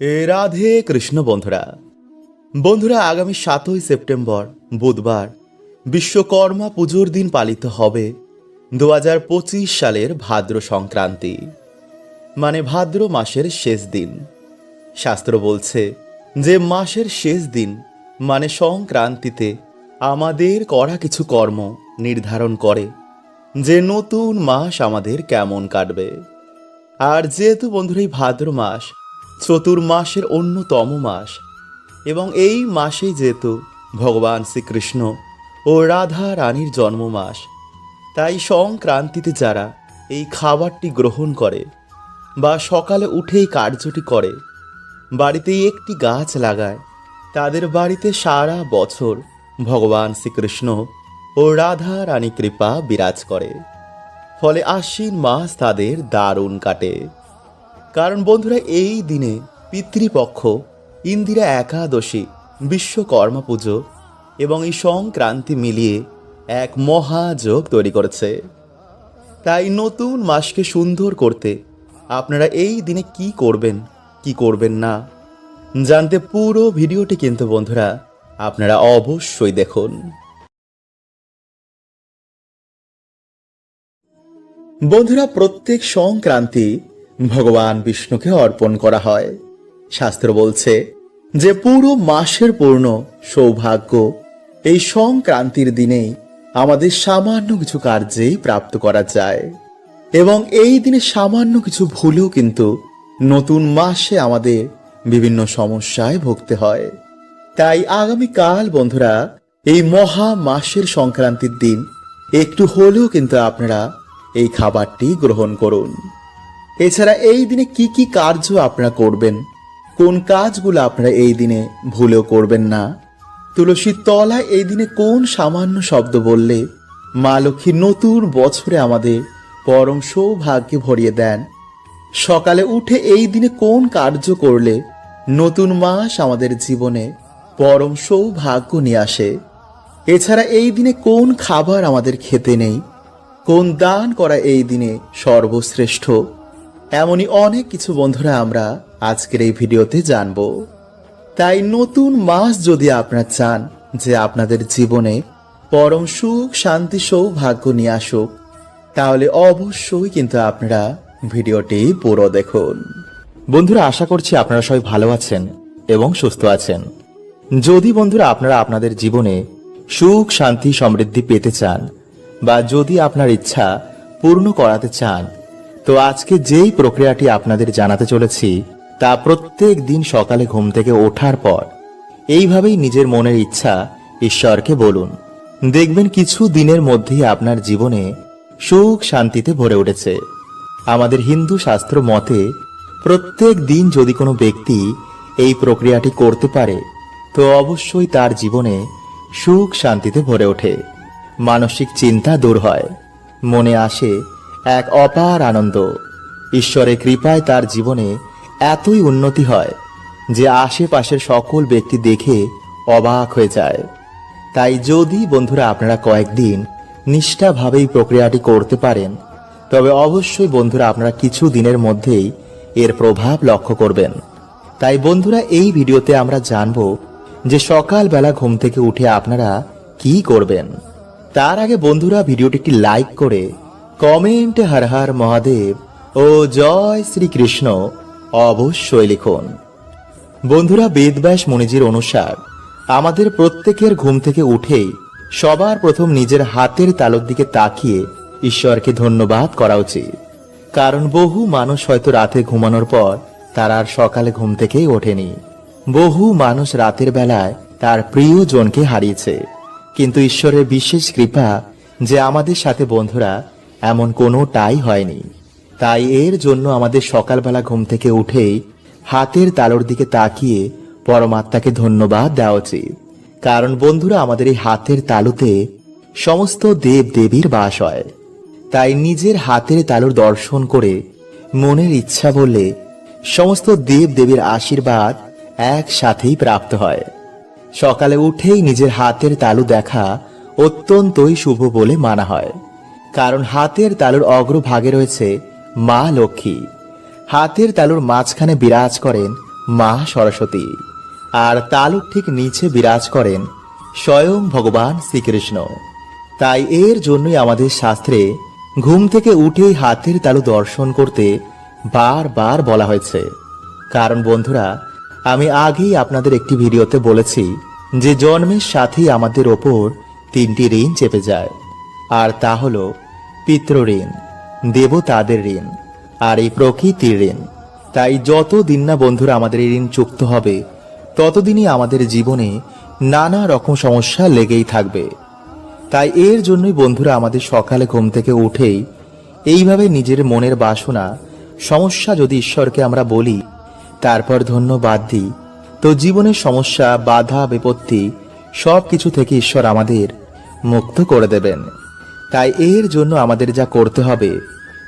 রাধে কৃষ্ণ বন্ধুরা। বন্ধুরা, আগামী সাতই সেপ্টেম্বর, বুধবার, বিশ্বকর্মা পুজোর দিন পালিত হবে দু হাজার পঁচিশ সালের ভাদ্র সংক্রান্তি মানে ভাদ্র মাসের শেষ দিন। শাস্ত্র বলছে যে মাসের শেষ দিন মানে সংক্রান্তিতে আমাদের করা কিছু কর্ম নির্ধারণ করে যে নতুন মাস আমাদের কেমন কাটবে। আর যেহেতু বন্ধুরা, এই ভাদ্র মাস চতুর্মাসের অন্যতম মাস। এবং এই মাসেই যেহেতু ভগবান শ্রীকৃষ্ণ ও রাধা রানীর জন্ম মাস তাই সংক্রান্তিতে যারা এই খাবারটি গ্রহণ করে বা সকালে উঠেই কার্যটি করে, বাড়িতেই একটি গাছ লাগায়, তাদের বাড়িতে সারা বছর ভগবান শ্রীকৃষ্ণ ও রাধা রানী কৃপা বিরাজ করে। ফলে আশ্বিন মাস তাদের দারুণ কাটে। কারণ বন্ধুরা, এই দিনে পিতৃপক্ষ, ইন্দিরা একাদশী, বিশ্বকর্মা পুজো এবং এই সংক্রান্তি মিলিয়ে এক মহাযোগ তৈরি করেছে। তাই নতুন মাসকে সুন্দর করতে আপনারা এই দিনে কি করবেন কি করবেন না, জানতে পুরো ভিডিওটি কিন্তু বন্ধুরা, আপনারা অবশ্যই দেখুন। বন্ধুরা, প্রত্যেক সংক্রান্তি ভগবান বিষ্ণুকে অর্পণ করা হয়। শাস্ত্র বলছে যে পুরো মাসের পূর্ণ সৌভাগ্য এই সংক্রান্তির দিনেই আমাদের সামান্য কিছু কার্যেই প্রাপ্ত করা যায়। এবং এই দিনে সামান্য কিছু ভুলেও কিন্তু নতুন মাসে আমাদের বিভিন্ন সমস্যায় ভুগতে হয়। তাই আগামীকাল বন্ধুরা, এই মহা মাসের সংক্রান্তির দিন একটু হলেও কিন্তু আপনারা এই খাবারটি গ্রহণ করুন। এছাড়া এই দিনে কি কি কার্য আপনারা করবেন? কোন কাজগুলো আপনারা এই দিনে ভুলেও করবেন না? তুলসীর তলায় এই দিনে কোন সামান্য শব্দ বললে মা লক্ষ্মী নতুন বছরে আমাদের পরম সৌভাগ্যে ভরিয়ে দেন? সকালে উঠে এই দিনে কোন কার্য করলে নতুন মাস আমাদের জীবনে পরম সৌভাগ্য নিয়ে আসে? এছাড়া এই দিনে কোন খাবার আমাদের খেতে নেই? কোন দান করা এই দিনে সর্বশ্রেষ্ঠ? এমনই অনেক কিছু বন্ধুরা আমরা আজকের এই ভিডিওতে জানব। তাই নতুন মাস যদি আপনারা চান যে আপনাদের জীবনে পরম সুখ, শান্তি, সৌভাগ্য নিয়ে আসুক, তাহলে অবশ্যই কিন্তু আপনারা ভিডিওটি পুরো দেখুন। বন্ধুরা, আশা করছি আপনারা সবাই ভালো আছেন এবং সুস্থ আছেন। যদি বন্ধুরা আপনারা আপনাদের জীবনে সুখ, শান্তি, সমৃদ্ধি পেতে চান বা যদি আপনার ইচ্ছা পূর্ণ করাতে চান তো আজকে যেই প্রক্রিয়াটি আপনাদের জানাতে চলেছি, তা প্রত্যেক দিন সকালে ঘুম থেকে ওঠার পর, এইভাবেই নিজের মনের ইচ্ছা ঈশ্বরকে বলুন। দেখবেন কিছু দিনের মধ্যেই আপনার জীবনে সুখ শান্তিতে ভরে উঠেছে। আমাদের হিন্দু শাস্ত্র মতে, প্রত্যেক দিন যদি কোনো ব্যক্তি এই প্রক্রিয়াটি করতে পারে, তো অবশ্যই তার জীবনে সুখ শান্তিতে ভরে ওঠে। মানসিক চিন্তা দূর হয়। মনে আসে এক অপার আনন্দ। ঈশ্বরের কৃপায় তার জীবনে এতই উন্নতি হয় যে আশেপাশের সকল ব্যক্তি দেখে অবাক হয়ে যায়। তাই যদি বন্ধুরা আপনারা কয়েকদিন নিষ্ঠাভাবে এই প্রক্রিয়াটি করতে পারেন, তবে অবশ্যই বন্ধুরা আপনারা কিছু দিনের মধ্যেই এর প্রভাব লক্ষ্য করবেন। তাই বন্ধুরা, এই ভিডিওতে আমরা জানব যে সকালবেলা ঘুম থেকে উঠে আপনারা কি করবেন। তার আগে বন্ধুরা ভিডিওটি একটি লাইক করে কমেন্টে হর হর মহাদেব ও জয় শ্রীকৃষ্ণ অবশ্যই লিখুন। বন্ধুরা, বেদব্যাস মনিজির অনুসার, আমাদের প্রত্যেকের ঘুম থেকে উঠেই সবার প্রথম নিজের হাতের তালুর দিকে তাকিয়ে ঈশ্বরকে ধন্যবাদ করা উচিত। কারণ বহু মানুষ হয়তো রাতে ঘুমানোর পর তার আর সকালে ঘুম থেকেই ওঠেনি। বহু মানুষ রাতের বেলায় তার প্রিয়জনকে হারিয়েছে। কিন্তু ঈশ্বরের বিশেষ কৃপা যে আমাদের সাথে বন্ধুরা এমন কোনোটাই হয়নি। তাই এর জন্য আমাদের সকালবেলা ঘুম থেকে উঠেই হাতের তালুর দিকে তাকিয়ে পরমাত্মাকে ধন্যবাদ দেওয়া উচিত। কারণ বন্ধুরা, আমাদের এই হাতের তালুতে সমস্ত দেব দেবীর বাস হয়। তাই নিজের হাতের তালুর দর্শন করে মনের ইচ্ছা বললে সমস্ত দেব দেবীর আশীর্বাদ একসাথেই প্রাপ্ত হয়। সকালে উঠেই নিজের হাতের তালু দেখা অত্যন্তই শুভ বলে মানা হয়। কারণ হাতের তালুর অগ্রভাগে রয়েছে মা লক্ষ্মী। হাতের তালুর মাঝখানে বিরাজ করেন মা সরস্বতী। আর তালুর ঠিক নিচে বিরাজ করেন স্বয়ং ভগবান শ্রীকৃষ্ণ। তাই এর জন্যই আমাদের শাস্ত্রে ঘুম থেকে উঠেই হাতের তালু দর্শন করতে বারবার বলা হয়েছে। কারণ বন্ধুরা, আমি আগেই আপনাদের একটি ভিডিওতে বলেছি যে জন্মের সাথেই আমাদের ওপর তিনটি ঋণ চেপে যায়। আর তা হলো পিতৃঋণ দেবতাদের ঋণ আর এই প্রকৃতির ঋণ। তাই যত দিন না বন্ধুরা আমাদের এই ঋণ চুক্ত হবে, ততদিনই আমাদের জীবনে নানা রকম সমস্যা লেগেই থাকবে। তাই এর জন্যই বন্ধুরা আমাদের সকালে ঘুম থেকে উঠেই এইভাবে নিজের মনের বাসনা, সমস্যা যদি ঈশ্বরকে আমরা বলি, তারপর ধন্যবাদ দিই। তো জীবনের সমস্যা, বাধা, বিপত্তি সব কিছু থেকে ঈশ্বর আমাদের মুক্ত করে দেবেন। তাই এর জন্য আমাদের যা করতে হবে,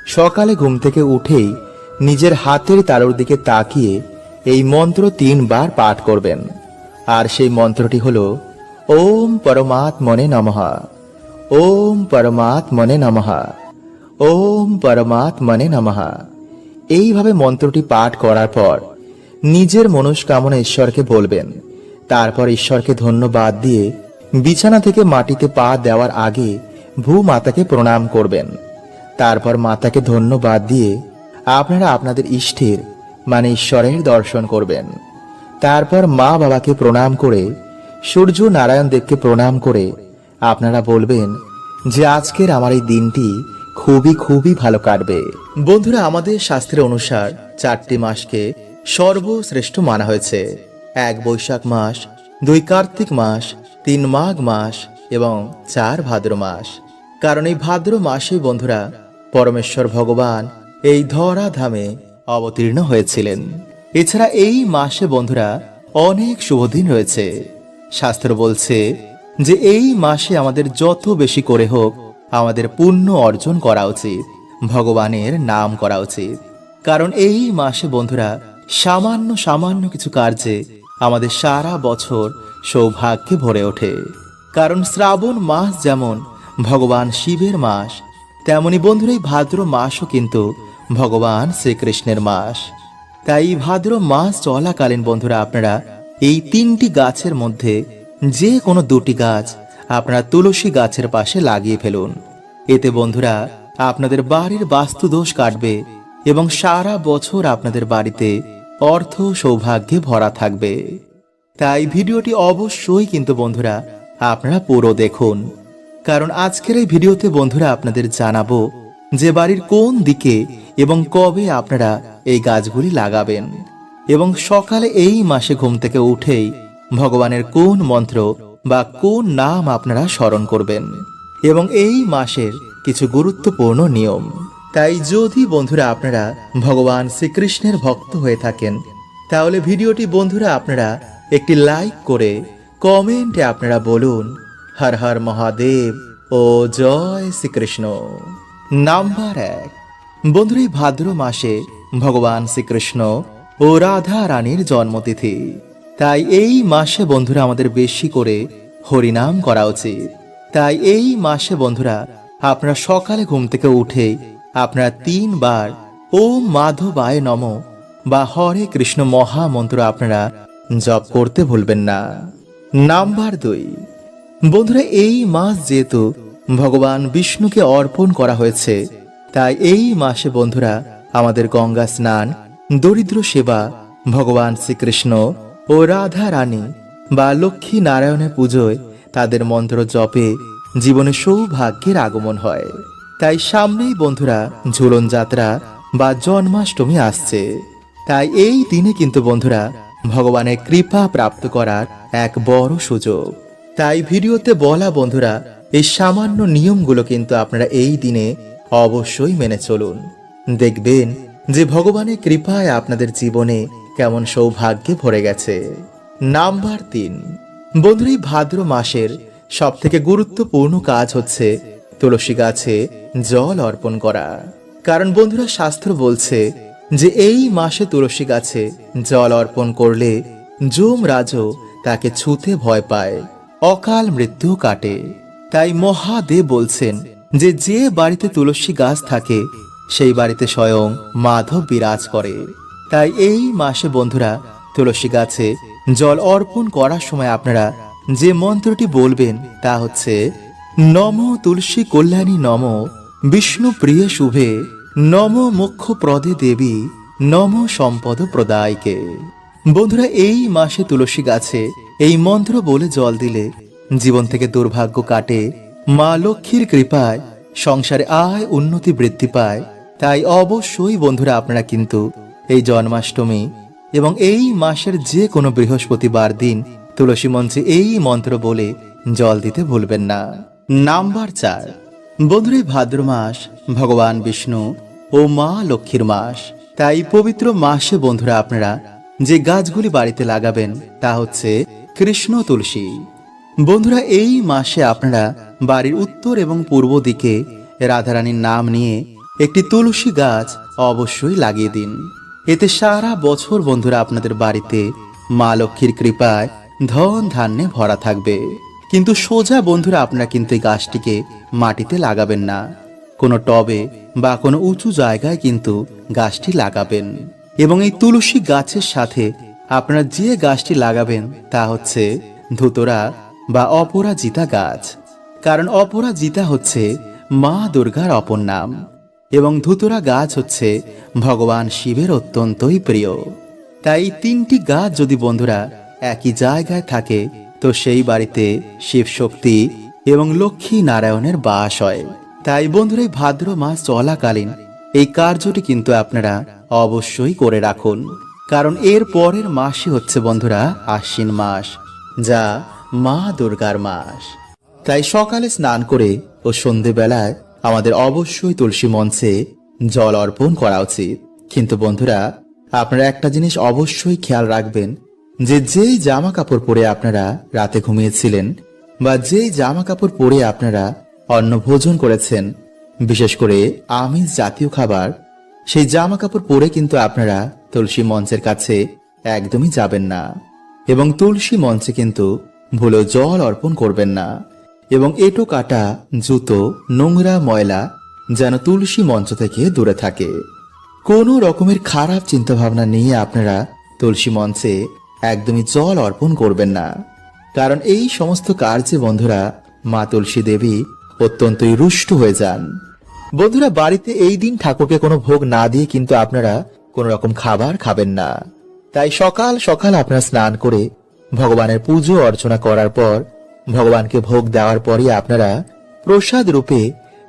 সকালে ঘুম থেকে উঠেই নিজের হাতের তালুর দিকে তাকিয়ে এই মন্ত্র তিনবার পাঠ করবেন। আর সেই মন্ত্রটি হল, ওম পরমাত্মনে নমঃ। ওম পরমাত্মনে নমঃ। ওম পরমাত্মনে নমহা এইভাবে মন্ত্রটি পাঠ করার পর নিজের মনস্কামনা ঈশ্বরকে বলবেন। তারপর ঈশ্বরকে ধন্যবাদ দিয়ে বিছানা থেকে মাটিতে পা দেওয়ার আগে ভূ মাতাকে প্রণাম করবেন। তারপর মাতাকে ধন্যবাদ দিয়ে আপনারা আপনাদের ইষ্টের মানে ঈশ্বরের দর্শন করবেন। তারপর মা বাবাকে প্রণাম করে, সূর্য নারায়ণ দেবকে প্রণাম করে, আপনারা বলবেন যে আজকের আমার এই দিনটি খুবই খুবই ভালো কাটবে। বন্ধুরা, আমাদের শাস্ত্রের অনুসার চারটি মাসকে সর্বশ্রেষ্ঠ মানা হয়েছে। এক বৈশাখ মাস, দুই কার্তিক মাস, তিন মাঘ মাস এবং চার ভাদ্র মাস। কারণ এই ভাদ্র মাসে বন্ধুরা, পরমেশ্বর ভগবান এই ধরা ধামে অবতীর্ণ হয়েছিলেন। এছাড়া এই মাসে বন্ধুরা অনেক শুভদিন রয়েছে। শাস্ত্র বলছে যে এই মাসে আমাদের যত বেশি করে হোক আমাদের পুণ্য অর্জন করা উচিত, ভগবানের নাম করা উচিত। কারণ এই মাসে বন্ধুরা সামান্য সামান্য কিছু কার্যে আমাদের সারা বছর সৌভাগ্যে ভরে ওঠে। কারণ শ্রাবণ মাস যেমন ভগবান শিবের মাস। তেমনি বন্ধুরা এই ভাদ্র মাসও কিন্তু ভগবান শ্রীকৃষ্ণের মাস। তাই ভাদ্র মাস চলাকালীন বন্ধুরা, আপনারা এই তিনটি গাছের মধ্যে যে কোনো দুটি গাছ আপনারা তুলসী গাছের পাশে লাগিয়ে ফেলুন। এতে বন্ধুরা, আপনাদের বাড়ির বাস্তু দোষ কাটবে এবং সারা বছর আপনাদের বাড়িতে অর্থ সৌভাগ্যে ভরা থাকবে। তাই ভিডিওটি অবশ্যই কিন্তু বন্ধুরা, আপনারা পুরো দেখুন। কারণ আজকের এই ভিডিওতে বন্ধুরা আপনাদের জানাব যে বাড়ির কোন দিকে এবং কবে আপনারা এই গাছগুলি লাগাবেন। এবং সকালে এই মাসে ঘুম থেকে উঠেই ভগবানের কোন মন্ত্র বা কোন নাম আপনারা স্মরণ করবেন। এবং এই মাসের কিছু গুরুত্বপূর্ণ নিয়ম। তাই যদি বন্ধুরা আপনারা ভগবান শ্রীকৃষ্ণের ভক্ত হয়ে থাকেন, তাহলে ভিডিওটি বন্ধুরা আপনারা একটি লাইক করে কমেন্টে আপনারা বলুন হর হর মহাদেব, ও জয় শ্রীকৃষ্ণ। নাম্বার এক। বন্ধুরা ভাদ্র মাসে ভগবান শ্রীকৃষ্ণ ও রাধা রানীর জন্মতিথি। তাই এই মাসে বন্ধুরা, আমাদের বেশি করে হরিনাম করা উচিত। তাই এই মাসে বন্ধুরা, আপনারা সকালে ঘুম থেকে উঠে আপনারা তিনবার ওম মাধবায় নম বা হরে কৃষ্ণ মহামন্ত্র আপনারা জপ করতে ভুলবেন না। নাম্বার দুই। বন্ধুরা, এই মাস যেহেতু ভগবান বিষ্ণুকে অর্পণ করা হয়েছে, তাই এই মাসে বন্ধুরা আমাদের গঙ্গা স্নান, দরিদ্র সেবা, ভগবান শ্রীকৃষ্ণ ও রাধা রানী বা লক্ষ্মী নারায়ণের পুজোয় তাদের মন্ত্র জপে জীবনে সৌভাগ্যের আগমন হয়। তাই সামনেই বন্ধুরা ঝুলন যাত্রা বা জন্মাষ্টমী আসছে। তাই এই দিনে কিন্তু বন্ধুরা ভগবানের কৃপা প্রাপ্ত করার এক বড় সুযোগ। তাই ভিডিওতে বলা, বন্ধুরা, এই সামান্য নিয়মগুলো কিন্তু আপনারা এই দিনে অবশ্যই মেনে চলুন। দেখবেন যে ভগবানের কৃপায় আপনাদের জীবনে কেমন সৌভাগ্যে ভরে গেছে। নাম্বার তিন। বন্ধুরা, এই ভাদ্র মাসের সব থেকে গুরুত্বপূর্ণ কাজ হচ্ছে তুলসী গাছে জল অর্পণ করা। কারণ, বন্ধুরা, শাস্ত্র বলছে যে এই মাসে তুলসী গাছে জল অর্পণ করলে যম রাজ তাকে ছুতে ভয় পায়। অকাল মৃত্যু কাটে। তাই মহাদেব বলছেন যে যে বাড়িতে তুলসী গাছ থাকে, সেই বাড়িতে স্বয়ং মাধব বিরাজ করে। তাই এই মাসে বন্ধুরা, তুলসী গাছে জল অর্পণ করার সময় আপনারা যে মন্ত্রটি বলবেন তা হচ্ছে, নম তুলসী কল্যাণী নম, বিষ্ণু প্রিয় শুভে, নম মোক্ষ প্রদে দেবী, নম সম্পদ প্রদায়কে। বন্ধুরা, এই মাসে তুলসী গাছে এই মন্ত্র বলে জল দিলে জীবন থেকে দুর্ভাগ্য কাটে। মা লক্ষ্মীর কৃপায় সংসারে আয় উন্নতি বৃদ্ধি পায়। তাই অবশ্যই বন্ধুরা আপনারা কিন্তু এই জন্মাষ্টমী এবং এই মাসের যে কোনো বৃহস্পতিবার দিন তুলসী মঞ্চে এই মন্ত্র বলে জল দিতে ভুলবেন না। নাম্বার চার। বন্ধুরা ভাদ্র মাস ভগবান বিষ্ণু ও মা লক্ষ্মীর মাস। তাই পবিত্র মাসে বন্ধুরা আপনারা যে গাছগুলি বাড়িতে লাগাবেন তা হচ্ছে কৃষ্ণ তুলসী। বন্ধুরা, এই মাসে আপনারা বাড়ির উত্তর এবং পূর্ব দিকে রাধারানীর নাম নিয়ে একটি তুলসী গাছ অবশ্যই লাগিয়ে দিন। এতে সারা বছর বন্ধুরা আপনাদের বাড়িতে মা লক্ষ্মীর কৃপায় ধন ধান্যে ভরা থাকবে। কিন্তু সোজা বন্ধুরা, আপনারা কিন্তু এই গাছটিকে মাটিতে লাগাবেন না। কোনো টবে বা কোনো উঁচু জায়গায় কিন্তু গাছটি লাগাবেন। এবং এই তুলসী গাছের সাথে আপনারা যে গাছটি লাগাবেন তা হচ্ছে ধুতরা বা অপরাজিতা গাছ। কারণ অপরাজিতা হচ্ছে মা দুর্গার অপর নাম এবং ধুতরা গাছ হচ্ছে ভগবান শিবের অত্যন্তই প্রিয়। তাই তিনটি গাছ যদি বন্ধুরা একই জায়গায় থাকে, তো সেই বাড়িতে শিব শক্তি এবং লক্ষ্মী নারায়ণের বাস হয়। তাই বন্ধুরা ভাদ্র মাস চলাকালীন এই কার্যটি কিন্তু আপনারা অবশ্যই করে রাখুন। কারণ এর পরের মাসই হচ্ছে বন্ধুরা আশ্বিন মাস, যা মা দুর্গার মাস। তাই সকালে স্নান করে ও সন্ধেবেলায় আমাদের অবশ্যই তুলসী মঞ্চে জল অর্পণ করা উচিত। কিন্তু বন্ধুরা, আপনারা একটা জিনিস অবশ্যই খেয়াল রাখবেন, যে যেই জামা কাপড় পরে আপনারা রাতে ঘুমিয়েছিলেন বা যেই জামা কাপড় পরে আপনারা অন্ন ভোজন করেছেন, বিশেষ করে আমিষ জাতীয় খাবার সেই জামা কাপড় পরে কিন্তু আপনারা তুলসী মঞ্চের কাছে একদমই যাবেন না। এবং তুলসী মঞ্চে কিন্তু ভুলেও জল অর্পণ করবেন না। এবং এটো কাটা, জুতো, নোংরা ময়লা যেন তুলসী মঞ্চ থেকে দূরে থাকে। কোনো রকমের খারাপ চিন্তাভাবনা নিয়ে আপনারা তুলসী মঞ্চে একদমই জল অর্পণ করবেন না। কারণ এই সমস্ত কার্যে বন্ধুরা মা তুলসী দেবী অত্যন্তই রুষ্ট হয়ে যান। বন্ধুরা, বাড়িতে এই দিন ঠাকুরকে কোনো ভোগ না দিয়ে কিন্তু আপনারা কোনো রকম খাবার খাবেন না। তাই সকাল সকাল আপনারা স্নান করে ভগবানের পুজো অর্চনা করার পর, ভগবানকে ভোগ দেওয়ার পরই আপনারা প্রসাদ রূপে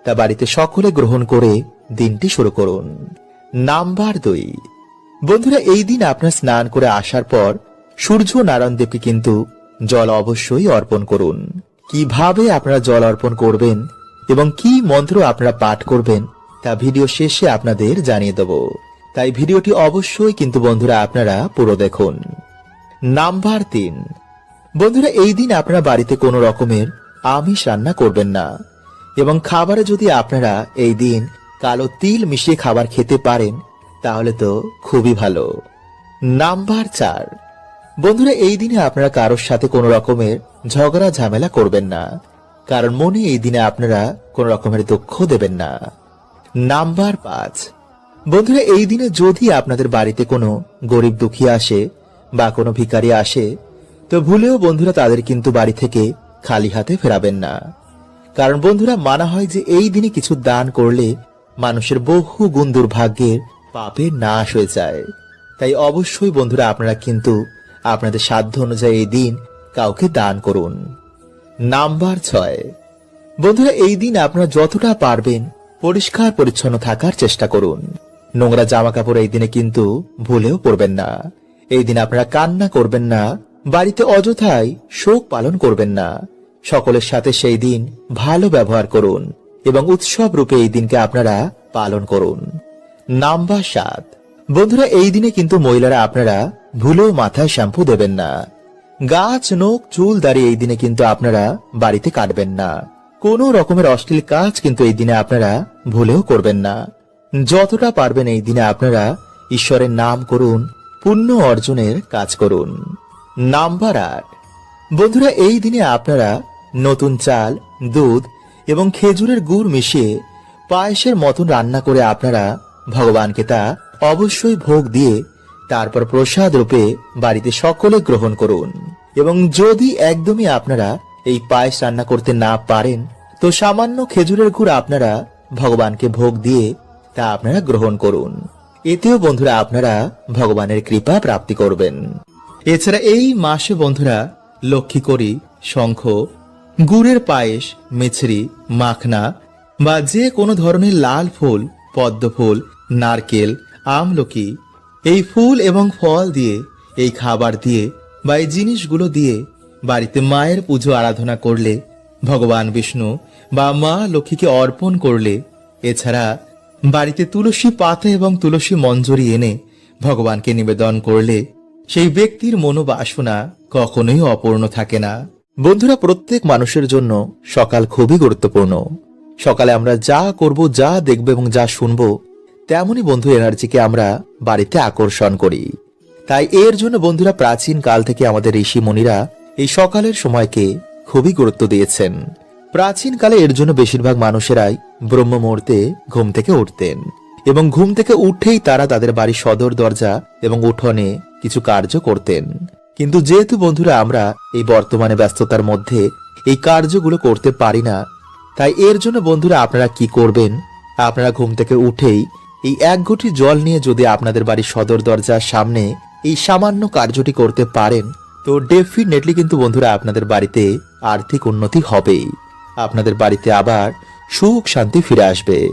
তা বাড়িতে সকলে গ্রহণ করে দিনটি শুরু করুন। নাম্বার দুই। বন্ধুরা, এই দিন আপনার স্নান করে আসার পর সূর্য নারায়ণ দেবকে কিন্তু জল অবশ্যই অর্পণ করুন। কীভাবে আপনারা জল অর্পণ করবেন এবং কি মন্ত্র আপনারা পাঠ করবেন, তা ভিডিও শেষে আপনাদের জানিয়ে দেব। তাই ভিডিওটি অবশ্যই কিন্তু বন্ধুরা আপনারা পুরো দেখুন। নাম্বার তিন। বন্ধুরা, এই দিন আপনারা বাড়িতে কোনো রকমের আমিষ রান্না করবেন না। এবং খাবারে যদি আপনারা এই দিন কালো তিল মিশিয়ে খাবার খেতে পারেন, তাহলে তো খুবই ভালো। নাম্বার চার। বন্ধুরা, এই দিনে আপনারা কারোর সাথে কোনো রকমের ঝগড়া ঝামেলা করবেন না। কারণ মনে এই দিনে আপনারা কোনো রকমের দুঃখ দেবেন না। নাম্বার পাঁচ। বন্ধুরা, এই দিনে যদি আপনাদের বাড়িতে কোনো গরিব দুঃখী আসে বা কোনো ভিখারি আসে, তো ভুলেও বন্ধুরা তাদের কিন্তু বাড়ি থেকে খালি হাতে ফেরাবেন না। কারণ বন্ধুরা, মানা হয় যে এই দিনে কিছু দান করলে মানুষের বহু গুণ দুর্ভাগ্যের পাপের নাশ হয়ে যায়। তাই অবশ্যই বন্ধুরা, আপনারা কিন্তু আপনাদের সাধ্য অনুযায়ী এই দিন কাউকে দান করুন। নাম্বার ছয়। বন্ধুরা, এই দিন আপনারা যতটা পারবেন পরিষ্কার পরিচ্ছন্ন থাকার চেষ্টা করুন। নোংরা জামা কাপড় এই দিনে কিন্তু ভুলেও পরবেন না। এই দিন আপনারা কান্না করবেন না, বাড়িতে অযথাই শোক পালন করবেন না। সকলের সাথে সেই দিন ভালো ব্যবহার করুন এবং উৎসব রূপে এই দিনকে আপনারা পালন করুন। নাম্বার সাত। বন্ধুরা, এই দিনে কিন্তু মহিলারা আপনারা ভুলেও মাথায় শ্যাম্পু দেবেন না। গাছ নোক চুল দাঁড়িয়ে এই দিনে কিন্তু আপনারা বাড়িতে কাটবেন না। কোনো রকমের অশ্লীল কাজ কিন্তু এই দিনে আপনারা ভুলেও করবেন না। যতটা পারবেন এই দিনে আপনারা ঈশ্বরের নাম করুন, পুণ্য অর্জনের কাজ করুন। নাম্বার আট। বন্ধুরা, এই দিনে আপনারা নতুন চাল, দুধ এবং খেজুরের গুড় মিশিয়ে পায়েসের মতন রান্না করে আপনারা ভগবানকে তা অবশ্যই ভোগ দিয়ে তারপর প্রসাদ রূপে বাড়িতে সকলে গ্রহণ করুন। এবং যদি একদমই আপনারা এই পায়েস রান্না করতে না পারেন, তো সামান্য খেজুরের গুড় আপনারা ভগবানকে ভোগ দিয়ে তা আপনারা গ্রহণ করুন। এতেও বন্ধুরা আপনারা ভগবানের কৃপা প্রাপ্তি করবেন। এছাড়া এই মাসে বন্ধুরা লক্ষ্মী করি শঙ্খ, গুড়ের পায়েস, মিছরি, মাখনা বা যে কোনো ধরনের লাল ফুল, পদ্ম ফুল, নারকেল, আমলকি এই ফুল এবং ফল দিয়ে, এই খাবার দিয়ে বা এই জিনিসগুলো দিয়ে বাড়িতে মায়ের পুজো আরাধনা করলে, ভগবান বিষ্ণু বা মা লক্ষ্মীকে অর্পণ করলে, এছাড়া বাড়িতে তুলসী পাতা এবং তুলসী মঞ্জরি এনে ভগবানকে নিবেদন করলে সেই ব্যক্তির মনোবাসনা কখনোই অপূর্ণ থাকে না। বন্ধুরা, প্রত্যেক মানুষের জন্য সকাল খুবই গুরুত্বপূর্ণ। সকালে আমরা যা করব, যা দেখব এবং যা শুনব তেমনই বন্ধু এনার্জিকে আমরা বাড়িতে আকর্ষণ করি। তাই এর জন্য বন্ধুরা প্রাচীন কাল থেকে আমাদের ঋষি মুনিরা এই সকালের সময়কে খুবই গুরুত্ব দিয়েছেন। প্রাচীন কালে এর জন্য বেশিরভাগ মানুষেরাই ব্রহ্ম মুহূর্তে ঘুম থেকে উঠতেন এবং ঘুম থেকে উঠেই তারা তাদের বাড়ির সদর দরজা এবং উঠোনে কিছু কার্য করতেন। কিন্তু যেহেতু বন্ধুরা আমরা এই বর্তমানে ব্যস্ততার মধ্যে এই কার্যগুলো করতে পারি না, তাই এর জন্য বন্ধুরা আপনারা কি করবেন? আপনারা ঘুম থেকে উঠেই এই এক ঘটি জল নিয়ে যদি আপনাদের বাড়ির সদর দরজার সামনে এই সামান্য কার্যটি করতে পারেন, তো ডেফিনেটলি কিন্তু বন্ধুরা আপনাদের বাড়িতে আর্থিক উন্নতি হবেই। আপনাদের বাড়িতে আবার সুখ শান্তি ফিরে আসবে।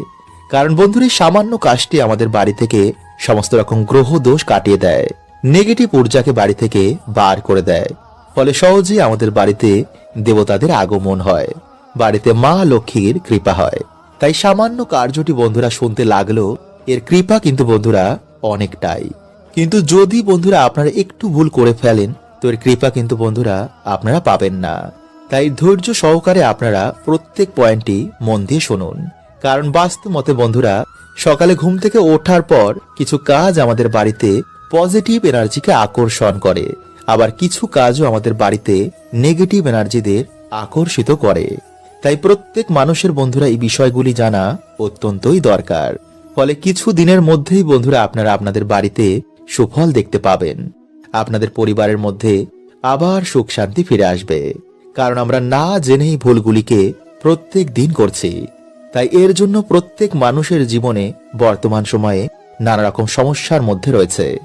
কারণ বন্ধুরা, এই সামান্য কাজটি আমাদের বাড়ি থেকে সমস্ত রকম গ্রহ দোষ কাটিয়ে দেয়। নেগেটিভ ঊর্জাকে বাড়ি থেকে বার করে দেয়। ফলে সহজেই আমাদের বাড়িতে দেবতাদের আগমন হয়। বাড়িতে মা লক্ষ্মীর কৃপা হয়। তাই সামান্য কার্যটি বন্ধুরা শুনতে লাগল এর কৃপা কিন্তু বন্ধুরা অনেকটাই। কিন্তু যদি বন্ধুরা আপনারা একটু ভুল করে ফেলেন, তো এর কৃপা কিন্তু বন্ধুরা আপনারা পাবেন না। তাই ধৈর্য সহকারে আপনারা প্রত্যেক পয়েন্টটি মন দিয়ে শুনুন। কারণ বাস্তব মতে বন্ধুরা, সকালে ঘুম থেকে ওঠার পর কিছু কাজ আমাদের বাড়িতে পজিটিভ এনার্জিকে আকর্ষণ করে। আবার কিছু কাজও আমাদের বাড়িতে নেগেটিভ এনার্জিদের আকর্ষিত করে। তাই প্রত্যেক মানুষের বন্ধুরা এই বিষয়গুলি জানা অত্যন্তই দরকার। ফলে কিছু দিনের মধ্যেই বন্ধুরা আপনারা আপনাদের বাড়িতে সুফল দেখতে পাবেন। আপনাদের পরিবারের মধ্যে আবার সুখ শান্তি ফিরে আসবে। কারণ আমরা না জেনেই ভুলগুলিকে প্রত্যেক দিন করছি। তাই এর জন্য প্রত্যেক মানুষের জীবনে বর্তমান সময়ে নানা রকম সমস্যার মধ্যে রয়েছে।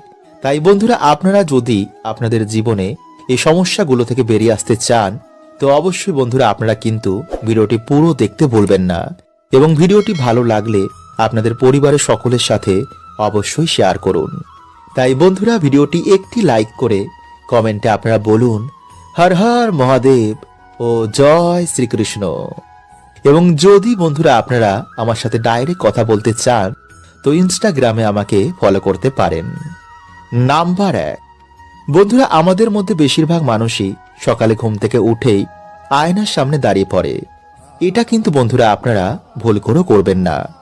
তাই বন্ধুরা, আপনারা যদি আপনাদের জীবনে এই সমস্যাগুলো থেকে বেরিয়ে আসতে চান, তো অবশ্যই বন্ধুরা আপনারা কিন্তু ভিডিওটি পুরো দেখতে ভুলবেন না। এবং ভিডিওটি ভালো লাগলে আপনাদের পরিবারের সকলের সাথে অবশ্যই শেয়ার করুন। তাই বন্ধুরা, ভিডিওটি একটি লাইক করে কমেন্টে আপনারা বলুন, হর হর মহাদেব ও জয় শ্রীকৃষ্ণ। এবং যদি বন্ধুরা আপনারা আমার সাথে ডাইরেক্ট কথা বলতে চান, তো ইনস্টাগ্রামে আমাকে ফলো করতে পারেন। নাম্বার এক। বন্ধুরা, আমাদের মধ্যে বেশিরভাগ মানুষই সকালে ঘুম থেকে উঠেই আয়নার সামনে দাঁড়িয়ে পড়ে। এটা কিন্তু বন্ধুরা আপনারা ভুল করেও করবেন না।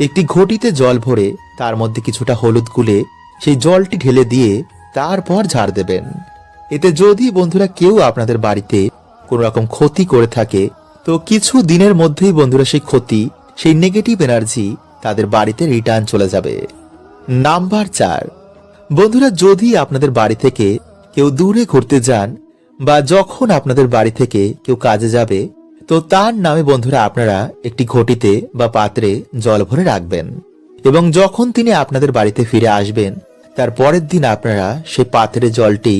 একটি ঘটিতে জল ভরে তার মধ্যে কিছুটা হলুদ গুলে সেই জলটি ঢেলে দিয়ে তারপর ঝাড় দেবেন। এতে যদি বন্ধুরা কেউ আপনাদের বাড়িতে কোনো রকম ক্ষতি করে থাকে, তো কিছু দিনের মধ্যেই বন্ধুরা সেই ক্ষতি, সেই নেগেটিভ এনার্জি তাদের বাড়িতে রিটার্ন চলে যাবে। নাম্বার চার। বন্ধুরা, যদি আপনাদের বাড়ি থেকে কেউ দূরে ঘুরতে যান বা যখন আপনাদের বাড়ি থেকে কেউ কাজে যাবে তো তার নামে বন্ধুরা আপনারা একটি ঘটিতে বা পাত্রে জল ভরে রাখবেন। এবং যখন তিনি আপনাদের বাড়িতে ফিরে আসবেন, তার পরের দিন আপনারা সেই পাত্রের জলটি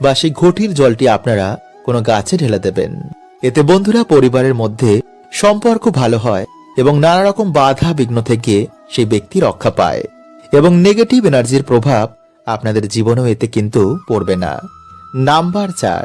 বা সেই ঘটির জলটি আপনারা কোনো গাছে ঢেলে দেবেন। এতে বন্ধুরা পরিবারের মধ্যে সম্পর্ক ভালো হয় এবং নানা রকম বাধা বিঘ্ন থেকে সেই ব্যক্তি রক্ষা পায় এবং নেগেটিভ এনার্জির প্রভাব আপনাদের জীবনেও এতে কিন্তু পড়বে না। নাম্বার চার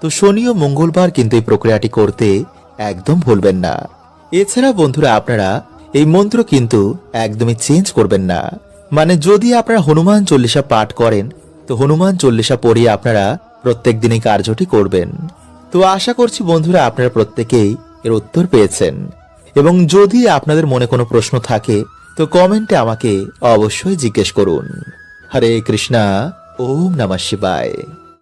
তো শনি ও মঙ্গলবার কিন্তু এই প্রক্রিয়াটি করতে একদম ভুলবেন না। এছাড়া বন্ধুরা আপনারা এই মন্ত্র কিন্তু একদমই চেঞ্জ করবেন না। মানে যদি আপনারা হনুমান চল্লিশা পাঠ করেন, তো হনুমান চল্লিশা পড়িয়ে আপনারা প্রত্যেক দিনই কার্যটি করবেন। তো আশা করছি বন্ধুরা আপনারা প্রত্যেকেই এর উত্তর পেয়েছেন। এবং যদি আপনাদের মনে কোনো প্রশ্ন থাকে, তো কমেন্টে আমাকে অবশ্যই জিজ্ঞেস করুন। হরে কৃষ্ণা, ওম নমঃ শিবায়।